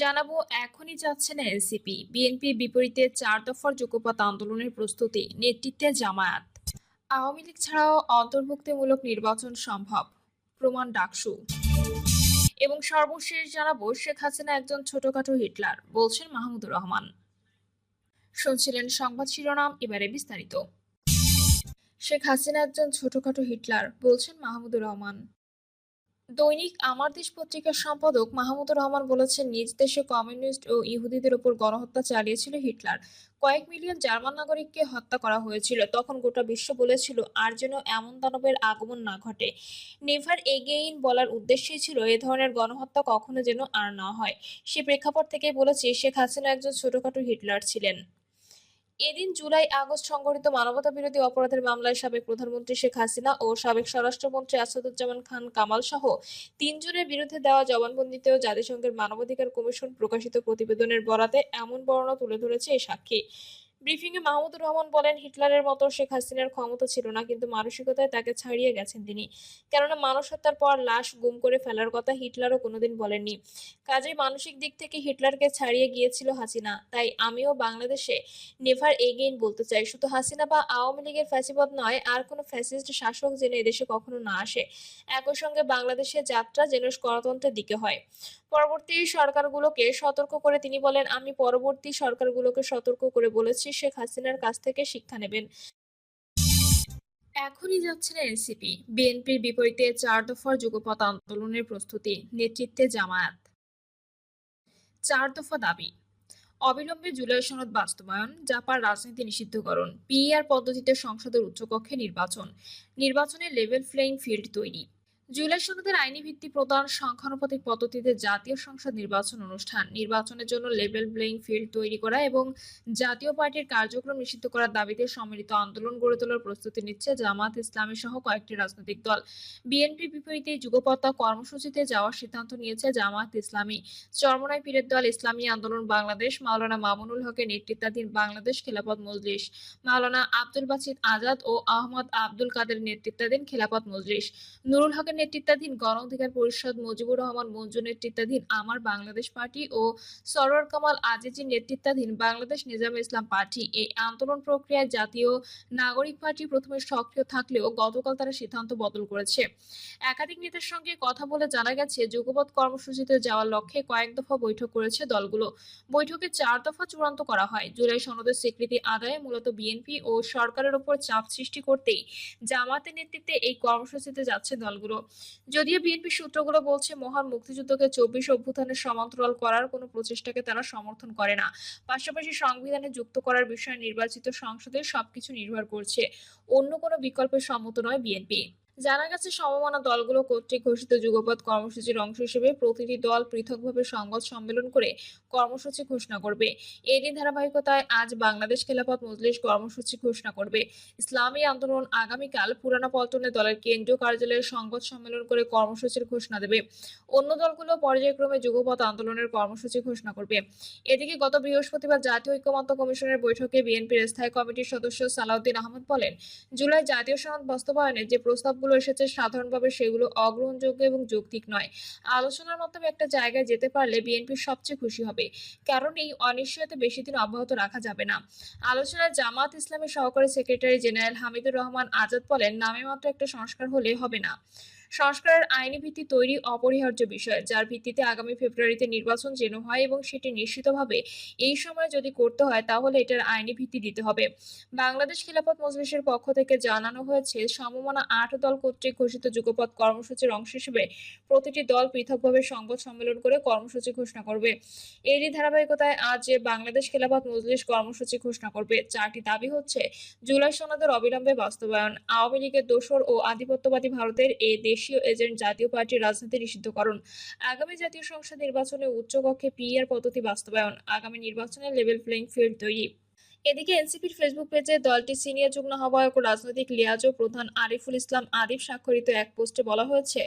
জানাব, এখনই যাচ্ছে না এনসিপি। বিএনপির বিপরীতে চার দফার যুগপথ আন্দোলনের প্রস্তুতি, নেতৃত্বে জামায়াত। আওয়ামী লীগ ছাড়াও অন্তর্ভুক্তিমূলক নির্বাচন সম্ভব, প্রমাণ ডাকসু। এবং সর্বশেষ জানাব, শেখ হাসিনা একজন ছোটখাটো হিটলার, বলছেন মাহমুদুর রহমান। শুনছিলেন সংবাদ শিরোনাম, এবারে বিস্তারিত। শেখ হাসিনা একজন ছোটখাটো হিটলার, বলছেন মাহমুদুর রহমান। দৈনিক আমার দেশ পত্রিকার সম্পাদক মাহমুদুর রহমান বলেছেন, নিজ দেশে কমিউনিস্ট ও ইহুদিদের উপর গণহত্যা চালিয়েছিল হিটলার। কয়েক মিলিয়ন জার্মান নাগরিককে হত্যা করা হয়েছিল। তখন গোটা বিশ্ব বলেছিল, আর যেন এমন দানবের আগমন না ঘটে। নেভার এগেইন বলার উদ্দেশ্যই ছিল, এ ধরনের গণহত্যা কখনো যেন আর না হয়। সে প্রেক্ষাপট থেকেই বলেছে, শেখ হাসিনা একজন ছোটখাটো হিটলার ছিলেন। এদিন জুলাই, আগস্ট সংঘটিত মানবতা বিরোধী অপরাধের মামলায় সাবেক প্রধানমন্ত্রী শেখ হাসিনা ও সাবেক স্বরাষ্ট্রমন্ত্রী আসাদুজ্জামান খান কামাল সহ তিনজনের বিরুদ্ধে দেওয়া জবানবন্দিতেও জাতিসংঘের মানবাধিকার কমিশন প্রকাশিত প্রতিবেদনের বরাতে এমন বর্ণনা তুলে ধরেছে এই সাক্ষী। ব্রিফিংয়ে মাহমুদুর রহমান বলেন, হিটলারের মতো শেখ হাসিনার ক্ষমতা ছিল না, কিন্তু মানসিকতায় তাকে ছাড়িয়ে গেছেন তিনি। কেননা মানুষ হত্যার পর লাশ গুম করে ফেলার কথা হিটলারও কোনোদিন বলেননি। কাজেই মানসিক দিক থেকে হিটলারকে ছাড়িয়ে গিয়েছিল হাসিনা। তাই আমিও বাংলাদেশে নেভার এগেইন বলতে চাই। শুধু হাসিনা বা আওয়ামী লীগের ফ্যাসিবাদ নয়, আর কোনো ফ্যাসিস্ট শাসক যেন এদেশে কখনো না আসে। একই সঙ্গে বাংলাদেশের যাত্রা যেন গণতন্ত্রের দিকে হয়। পরবর্তী সরকারগুলোকে সতর্ক করে তিনি বলেন, আমি পরবর্তী সরকারগুলোকে সতর্ক করে বলেছি, শেখ হাসিনার কাছ থেকে শিক্ষা নেবেন। এখনই যাচ্ছে এনসিপি। বিএনপির বিপরীতে চার দফার যুগপথ আন্দোলনের প্রস্তুতি, নেতৃত্বে জামায়াত। চার দফা দাবি, অবিলম্বে জুলাই সনদ বাস্তবায়ন, জাপার রাজনীতি নিষিদ্ধকরণ পিআর পদ্ধতিতে সংসদের উচ্চকক্ষে নির্বাচন নির্বাচনের লেভেল প্লেইং ফিল্ড তৈরি। জুলাই সনদের আইনি ভিত্তি প্রদান, সংখ্যানুপাতিক পদ্ধতিতে জাতীয় সংসদ নির্বাচন অনুষ্ঠান, নির্বাচনের জন্য লেভেল প্লেইং ফিল্ড তৈরি করা এবং জাতীয় পার্টির কার্যক্রম নিষিদ্ধ করার দাবিতে সম্মিলিত আন্দোলন গড়ে তোলার প্রস্তুতি নিচ্ছে জামাত ইসলামী সহ কয়েকটি রাজনৈতিক দল। বিএনপি বিপরীতে যুগপত্তা কর্মসূচিতে যাওয়ার সিদ্ধান্ত নিয়েছে জামাত ইসলামী। চরমনায় পীরের দল ইসলামী আন্দোলন বাংলাদেশ, মাওলানা মামুনুল হকের নেতৃত্বাধীন বাংলাদেশ খেলাপথ মজলিস, মাওলানা আব্দুল বাসিদ আজাদ ও আহমদ আব্দুল কাদের নেতৃত্বাধীন খেলাপথ মজলিস। নুরুল হকের নেতৃত্বাধীন গণ অধিকার পরিষদ মুজিবুর রহমান মঞ্জু নেতৃত্বাধীন আমার বাংলাদেশ পার্টি ও সরোয়ার কামাল আজিজির নেতৃত্বাধীন বাংলাদেশ নিজাম ইসলাম পার্টি। এই আন্দোলন প্রক্রিয়ায় জাতীয় নাগরিক পার্টি প্রথমে সক্রিয় থাকলেও গতকাল তারা সিদ্ধান্ত বদল করেছে। একাধিক নেতার সঙ্গে কথা বলে জানা গেছে, যুগপৎ কর্মসূচিতে যাওয়ার লক্ষ্যে কয়েক দফা বৈঠক করেছে দলগুলো। বৈঠকে চার দফা চূড়ান্ত করা হয়। জুলাই সনদের স্বীকৃতি আদায়ে মূলত বিএনপি ও সরকারের উপর চাপ সৃষ্টি করতেই জামাতের নেতৃত্বে এই কর্মসূচিতে যাচ্ছে দলগুলো। যদিও বিএনপি সূত্রগুলো বলছে, মহান মুক্তিযুদ্ধকে চব্বিশ অভ্যুত্থানের সমান্তরাল করার কোনো প্রচেষ্টাকে তারা সমর্থন করে না। পাশাপাশি সংবিধানে যুক্ত করার বিষয়ে নির্বাচিত সংসদে সবকিছু নির্ভর করছে। অন্য কোনো বিকল্পের সম্মত নয় বিএনপি। জানা গেছে, সমমানা দলগুলো কর্তৃক ঘোষিত যুগপৎ কর্মসূচির অংশ হিসেবে প্রতিটি দল পৃথকভাবে সংবাদ সম্মেলন করে কর্মসূচি ঘোষণা করবে। এরই ধারাবাহিকতায় আজ বাংলাদেশ খেলাফত মজলিস কর্মসূচি ঘোষণা করবে। ইসলামী আন্দোলন আগামীকাল পুরানা পল্টনে দলের কেন্দ্রীয় কার্যালয়ে সংবাদ সম্মেলন করে কর্মসূচির ঘোষণা দেবে। অন্য দলগুলো পর্যায়ক্রমে যুগপৎ আন্দোলনের কর্মসূচি ঘোষণা করবে। এদিকে গত বৃহস্পতিবার জাতীয় ঐক্যমত্য কমিশনের বৈঠকে বিএনপির স্থায়ী কমিটির সদস্য সালাউদ্দিন আহমদ বলেন, জুলাই জাতীয় সনদ বাস্তবায়নে যে প্রস্তাবগুলো এসেছে সাধারণভাবে সেগুলো অগ্রহণযোগ্য এবং যৌক্তিক নয়। আলোচনার মাধ্যমে একটা জায়গায় যেতে পারলে বিএনপি সবচেয়ে খুশি হবে, কারণ এই অনিশ্চয়তা বেশি দিন অব্যাহত রাখা যাবে না। আলোচনায় জামাত ইসলামের সহকারী সেক্রেটারি জেনারেল হামিদুর রহমান আজাদ বলেন, নামে মাত্র একটা সংস্কার হলে হবে না। সংস্কারের আইনি ভিত্তি তৈরি অপরিহার্য বিষয়, যার ভিত্তিতে আগামী ফেব্রুয়ারিতে নির্বাচন যেন হয় এবং সেটি নিশ্চিতভাবে এই সময় যদি করতে হয় তাহলে এটার আইনি ভিত্তি দিতে হবে। বাংলাদেশ খিলাফত মজলিসের পক্ষ থেকে জানানো হয়েছে, সমমনা আট দল কর্তৃক ঘোষিত যুগপথ কর্মসূচির অংশ হিসেবে প্রতিটি দল পৃথকভাবে সংবাদ সম্মেলন করে কর্মসূচি ঘোষণা করবে। এরই ধারাবাহিকতায় আজ বাংলাদেশ খেলাফত মজলিস কর্মসূচি ঘোষণা করবে, চারটি দাবি হচ্ছে, জুলাই সনদের অবিলম্বে বাস্তবায়ন, আওয়ামী লীগের দোসর ও আধিপত্যবাদী ভারতের এ দেশীয় এজেন্ট জাতীয় পার্টির রাজনীতি নিষিদ্ধকরণ। আগামী জাতীয় সংসদ নির্বাচনে উচ্চকক্ষে পিআর পদ্ধতি বাস্তবায়ন। আগামী নির্বাচনে লেভেল প্লেইং ফিল্ড তৈরি। এদিকে এনসিপির ফেসবুক পেজে দলটির সিনিয়র যুগ্ম আহ্বায়ক ও রাজনৈতিক লিয়াজ প্রধান আরিফুল ইসলাম আদিব স্বাক্ষরিত এক পোস্টে বলা হয়েছে,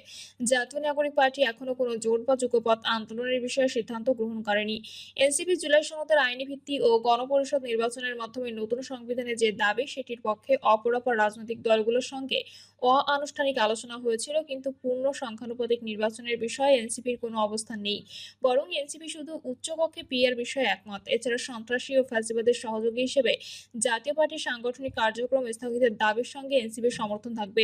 জাতীয় নাগরিক পার্টি এখনও কোনো জোট বা যুগপথ আন্দোলনের বিষয়ে সিদ্ধান্ত গ্রহণ করেনি। এনসিপি জুলাই সনদের আইনি ভিত্তি ও গণপরিষদ নির্বাচনের মাধ্যমে নতুন সংবিধানে যে দাবি, সেটির পক্ষে অপরাপর রাজনৈতিক দলগুলোর সঙ্গে অআনুষ্ঠানিক আলোচনা হয়েছিল, কিন্তু পূর্ণ সংখ্যানুপাতিক নির্বাচনের বিষয়ে এনসিপির কোনো অবস্থান নেই। বরং এনসিপি শুধু উচ্চকক্ষে পিয়ার বিষয়ে একমত। এছাড়া সন্ত্রাসী ও ফ্যাসিবাদের সহযোগী হিসেবে জাতীয় পার্টির সাংগঠনিক কার্যক্রম স্থগিতের দাবির সঙ্গে এনসিপির সমর্থন থাকবে।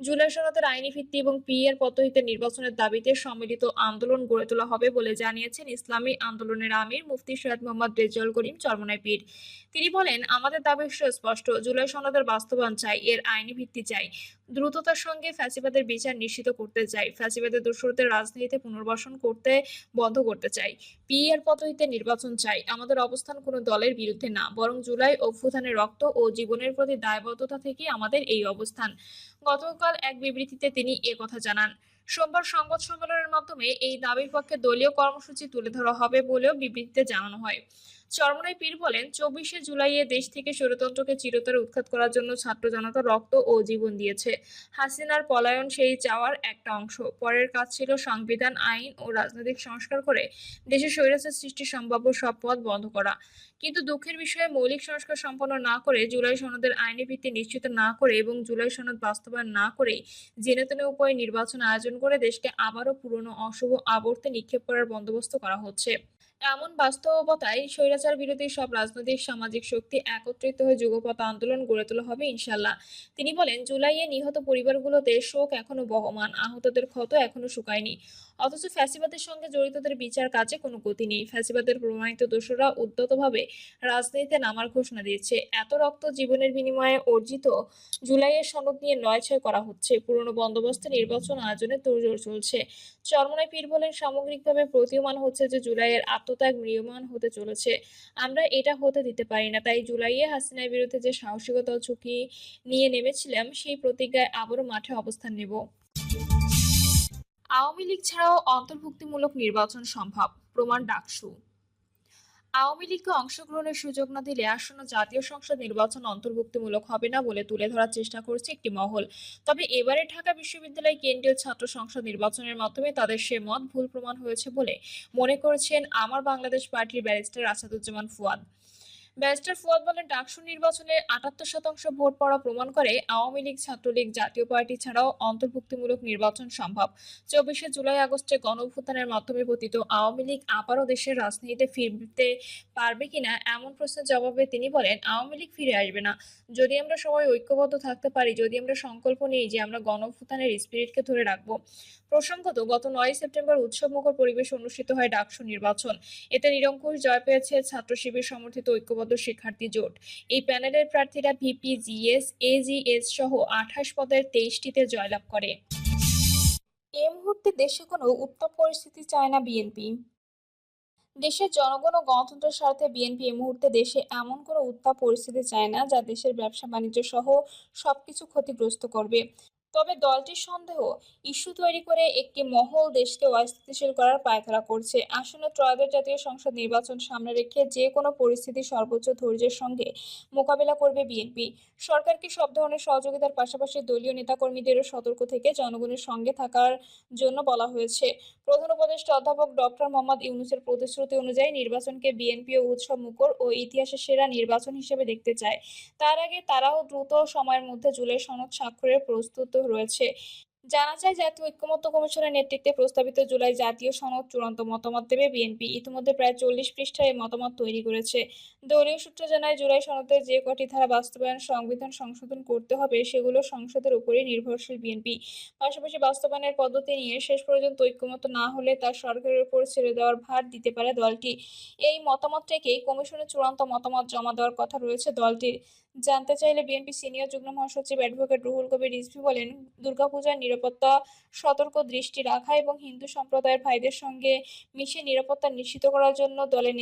জুলাই সনদের আইনি ভিত্তি এবং পিএর পদ্ধতিতে নির্বাচনের দাবিতে সম্মিলিত আন্দোলন গড়ে তোলা হবে বলে জানিয়েছেন ইসলামী আন্দোলনের আমির মুফতি সৈয়দ মোহাম্মদ রেজাউল করিম চরমনাই পীর। তিনি বলেন, আমাদের দাবি সুস্পষ্ট জুলাই সনদের বাস্তবায়ন চাই, এর আইনি ভিত্তি চাই। দ্রুততার সঙ্গে ফ্যাসিবাদের বিচার নিশ্চিত করতে চাই, ফ্যাসিবাদের দোষরদের রাজনীতিতে পুনর্বাসন করতে বন্ধ করতে চাই। পিএর পদ্ধতিতে নির্বাচন চাই, আমাদের অবস্থান কোনো দলের বিরুদ্ধে না, বরং জুলাই অভ্যুত্থানের রক্ত ও জীবনের প্রতি দায়বদ্ধতা থেকে আমাদের এই অবস্থান। গতকাল এক বিবৃতিতে তিনি এ কথা জানান। সোমবার সংবাদ সম্মেলনের মাধ্যমে এই দাবির পক্ষে দলীয় কর্মসূচি তুলে ধরা হবে বলেও বিবৃতিতে জানানো হয়। চরমনাই পীর বলেন, চব্বিশে জুলাইয়ে দেশ থেকে স্বৈরতন্ত্রকে চিরতরে উৎখাত করার জন্য ছাত্র জনতা রক্ত ও জীবন দিয়েছে। হাসিনার পলায়ন সেই চাওয়ার একটা অংশ। পরের কাজ ছিল সংবিধান, আইন ও রাজনৈতিক সংস্কার করে দেশে স্বৈরাচার সৃষ্টির সম্ভাব্য সব পথ বন্ধ করা। কিন্তু দুঃখের বিষয়ে মৌলিক সংস্কার সম্পন্ন না করে, জুলাই সনদের আইনি ভিত্তি নিশ্চিত না করে এবং জুলাই সনদ বাস্তবায়ন না করে জেনে তেনে উপায়ে নির্বাচন আয়োজন করে দেশকে আবারও পুরনো অশুভ আবর্তে নিক্ষেপ করার বন্দোবস্ত করা হচ্ছে। এমন বাস্তবতায় স্বৈরাচার বিরোধী সব রাজনৈতিক সামাজিক শক্তি একত্রিত হয়ে যুগপথ আন্দোলন গড়ে তোলা হবে ইনশাল্লাহ তিনি বলেন, জুলাইয়ে নিহত পরিবারগুলোতে শোক এখনও বহমান, আহতদের ক্ষত এখনও শুকায়নি। অথচ ফ্যাসিবাদের সঙ্গে জড়িতদের বিচার কাজে কোনো গতি নেই। ফ্যাসিবাদের প্রমাণিত দোষরা উদ্যতভাবে রাজনীতিতে নামার ঘোষণা দিয়েছে। এত রক্ত জীবনের বিনিময়ে অর্জিত জুলাইয়ের সনদ নিয়ে নয় ছয় করা হচ্ছে। পুরনো বন্দোবস্তে নির্বাচন আয়োজনে তোড়জোড় চলছে। চরমনাই পীর বলেন, সামগ্রিকভাবে প্রতীয়মান হচ্ছে যে জুলাইয়ের আত্মত্যাগ ম্রিয়মান হতে চলেছে। আমরা এটা হতে দিতে পারি না। তাই জুলাইয়ে হাসিনার বিরুদ্ধে যে সাহসিকতা ঝুঁকি নিয়ে নেমেছিলাম, সেই প্রতিজ্ঞায় আবারও মাঠে অবস্থান নেব। আওয়ামী লীগ ছাড়াও অন্তর্ভুক্তিমূলক নির্বাচন সম্ভব, প্রমাণ ডাকসু। আওয়ামী লীগকে অংশগ্রহণের সুযোগ না দিলে আসন্ন জাতীয় সংসদ নির্বাচন অন্তর্ভুক্তিমূলক হবে না বলে তুলে ধরার চেষ্টা করছে একটি মহল। তবে এবারে ঢাকা বিশ্ববিদ্যালয় কেন্দ্রীয় ছাত্র সংসদ নির্বাচনের মাধ্যমে তাদের সে মত ভুল প্রমাণ হয়েছে বলে মনে করেছেন আমার বাংলাদেশ পার্টির ব্যারিস্টার আসাদুজ্জামান ফুয়াদ। ব্যারিস্টার ফুয়াদ বলেন, ডাকসু নির্বাচনে আটাত্তর শতাংশ ভোট পড়া প্রমাণ করে আওয়ামী লীগ, ছাত্রলীগ, জাতীয় পার্টি ছাড়াও অন্তর্ভুক্তিমূলক নির্বাচন সম্ভব। চব্বিশে জুলাই আগস্টে গণঅভ্যুত্থানের মাধ্যমে পতিত আওয়ামী লীগ আবারও দেশের রাজনীতিতে ফিরতে পারবে কিনা এমন প্রশ্নের জবাবে তিনি বলেন, আওয়ামী লীগ ফিরে আসবে না। যদি আমরা সবাই ঐক্যবদ্ধ থাকতে পারি, যদি আমরা সংকল্প নিই যে আমরা গণঅভ্যুত্থানের স্পিরিটকে ধরে রাখব। প্রসঙ্গত, গত নয় সেপ্টেম্বর উৎসবমুখর পরিবেশ অনুষ্ঠিত হয় ডাকসু নির্বাচন। এতে নিরঙ্কুশ জয় পেয়েছে ছাত্র শিবির সমর্থিত ঐক্যবদ্ধ শিক্ষার্থী জোট। এই প্যানেলের প্রার্থীরা ভিপি, জিএস এজিএস সহ আঠাশ পদের তেইশটিতে জয়লাভ করে। এ মুহূর্তে দেশে কোনো উত্তম পরিস্থিতি চায় না বিএনপি। দেশের জনগণ ও গণতন্ত্রের স্বার্থে বিএনপি এই মুহূর্তে দেশে এমন কোনো উত্তাপ পরিস্থিতি চায় না যা দেশের ব্যবসা বাণিজ্য সহ সবকিছু ক্ষতিগ্রস্ত করবে। তবে দলটির সন্দেহ, ইস্যু তৈরি করে একটি মহল দেশকে অস্থিতিশীল করার পায়খানা করছে। আসন্ন ত্রয়োদশ জাতীয় সংসদ নির্বাচন সামনে রেখে যে কোনো পরিস্থিতি সর্বোচ্চ ধৈর্যের সঙ্গে মোকাবিলা করবে বিএনপি। সরকারকে সব ধরনের সহযোগিতার পাশাপাশি দলীয় নেতাকর্মীদেরও সতর্ক থেকে জনগণের সঙ্গে থাকার জন্য বলা হয়েছে? প্রধান উপদেষ্টা অধ্যাপক ডক্টর মোহাম্মদ ইউনুসের প্রতিশ্রুতি অনুযায়ী নির্বাচনকে বিএনপি ও উৎসব মুখর ও ইতিহাসের সেরা নির্বাচন হিসেবে দেখতে চায়। তার আগে তারাও দ্রুত সময়ের মধ্যে জুলাই সনদ স্বাক্ষরের প্রস্তুত রয়েছে। জানা যায় জাতীয় ঐক্যমত্য কমিশনের নেতৃত্বে প্রস্তাবিত জুলাই জাতীয় সনদ চূড়ান্ত মতামত দেবে বিএনপি। ইতিমধ্যে প্রায় চল্লিশ পৃষ্ঠায় এই মতামত তৈরি করেছে। দলীয় সূত্র জানায়, জুলাই সনদের যে কটি ধারা বাস্তবায়ন, সংবিধান সংশোধন করতে হবে, সেগুলো সংসদের উপরই নির্ভরশীল বিএনপি। পাশাপাশি বাস্তবায়নের পদ্ধতি নিয়ে শেষ পর্যন্ত ঐক্যমত না হলে তা সরকারের উপর ছেড়ে দেওয়ার ভার দিতে পারে দলটি। এই মতামত থেকেই কমিশনের চূড়ান্ত মতামত জমা দেওয়ার কথা রয়েছে দলটির। জানতে চাইলে বিএনপি সিনিয়র যুগ্ম মহাসচিব অ্যাডভোকেট রুহুল কবির রিজভি বলেন, দুর্গাপূজার নিরাপত্তা, সতর্ক দৃষ্টি রাখা এবং হিন্দু সম্প্রদায়ের ভাইদের সঙ্গে মিশে নিরাপত্তা নিশ্চিত করার জন্য দলের